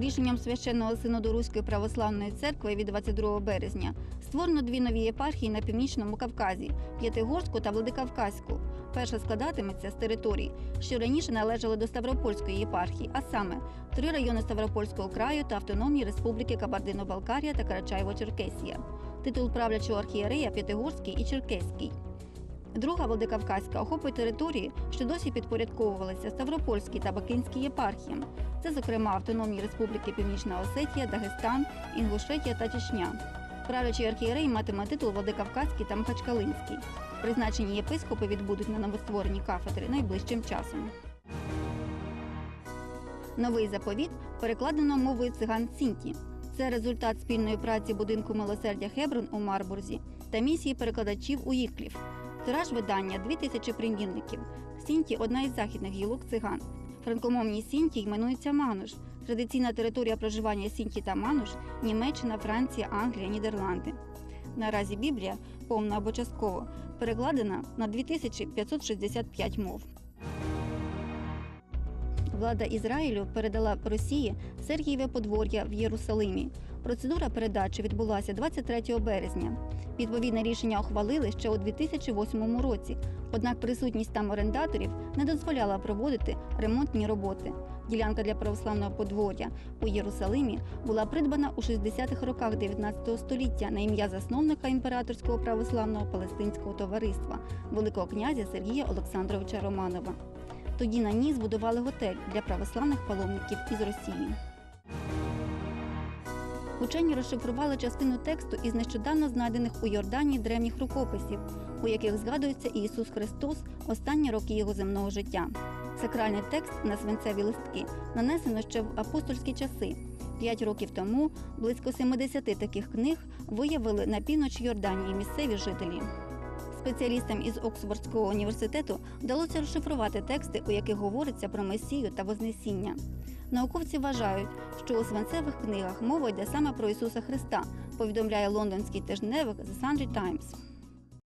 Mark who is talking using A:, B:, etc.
A: Рішенням священного синоду Руської православної церкви від 22 березня створено дві нові єпархії на північному Кавказі П'ятигорську та Владикавказьку. Перша складатиметься з територій, що раніше належали до Ставропольської єпархії, а саме три райони Ставропольського краю та Автономні Республіки Кабардино-Балкарія та Карачаєво-Черкесія. Титул правлячого архієрея П'ятигорський і Черкеський. Друга Владикавказька охопить території, що досі підпорядковувалися Ставропольській та Бакинській єпархіям. Це, зокрема, Автономні Республіки Північна Осетія, Дагестан, Інгушетія та Чечня. Правлячий архієрей матиме титул Владикавказький та Махачкалинський. Призначені єпископи відбудуть на новоствореній кафедри найближчим часом. Новий заповіт перекладено мовою циган Сінті. Це результат спільної праці будинку милосердя Хеброн у Марбурзі та місії перекладачів у Їклів. Тираж видання 2000 примірників. Сінті одна із західних гілок циган. Франкомовній Сінті іменуються Мануш. Традиційна територія проживання Сінті та Мануш Німеччина, Франція, Англія, Нідерланди. Наразі Біблія, повна або частково, перекладена на 2565 мов. Влада Ізраїлю передала Росії Сергієве подвор'я в Єрусалимі. Процедура передачі відбулася 23 березня. Відповідне рішення ухвалили ще у 2008 році. Однак присутність там орендаторів не дозволяла проводити ремонтні роботи. Ділянка для православного подвор'я у Єрусалимі була придбана у 60-х роках 19 століття на ім'я засновника імператорського православного палестинського товариства Великого князя Сергія Олександровича Романова. Тоді на ній збудували готель для православних паломників із Росії. Учені розшифрували частину тексту із нещодавно знайдених у Йорданії древніх рукописів, у яких згадується Ісус Христос останні роки його земного життя. Сакральний текст на свинцеві листки нанесено ще в апостольські часи. П'ять років тому близько 70 таких книг виявили на півночі Йорданії місцеві жителі. Спеціалістам із Оксфордського університету вдалося розшифрувати тексти, у яких говориться про Месію та Вознесіння. Науковці вважають, що у свинцевих книгах мова йде саме про Ісуса Христа, повідомляє лондонський тижневик The Sunday Times.